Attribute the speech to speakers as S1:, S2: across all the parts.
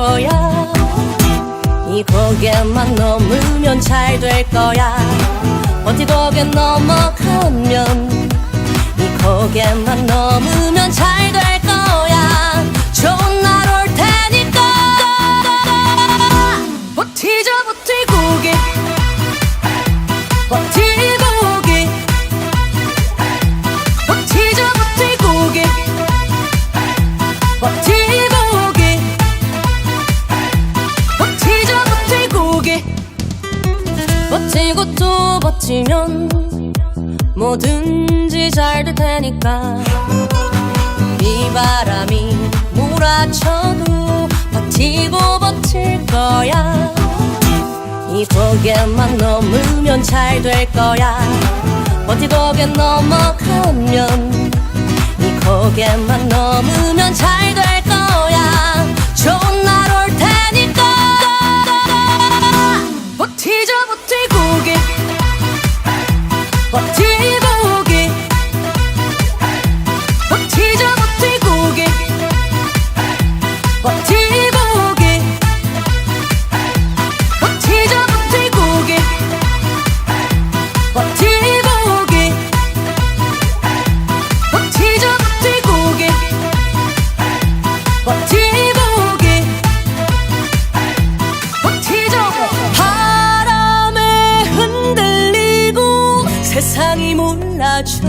S1: 거야. 이 고개만 넘으면 잘 될 거야. 어디고개 넘어가면 이 고개만 넘으면 잘 버티고 또 버티면 뭐든지 잘 될 테니까. 비바람이 몰아쳐도 버티고 버틸 거야. 이 고개만 넘으면 잘 될 거야. 버티고개 넘어가면 이 고개만 세상이 몰라줘도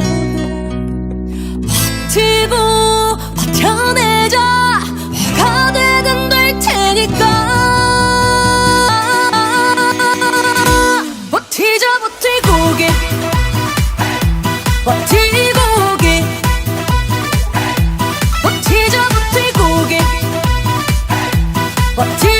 S1: 버티고 버텨내자. 화가 되든 될 테니까. 버티자 버티고 오게 버티 버티자 버티고 오게 버티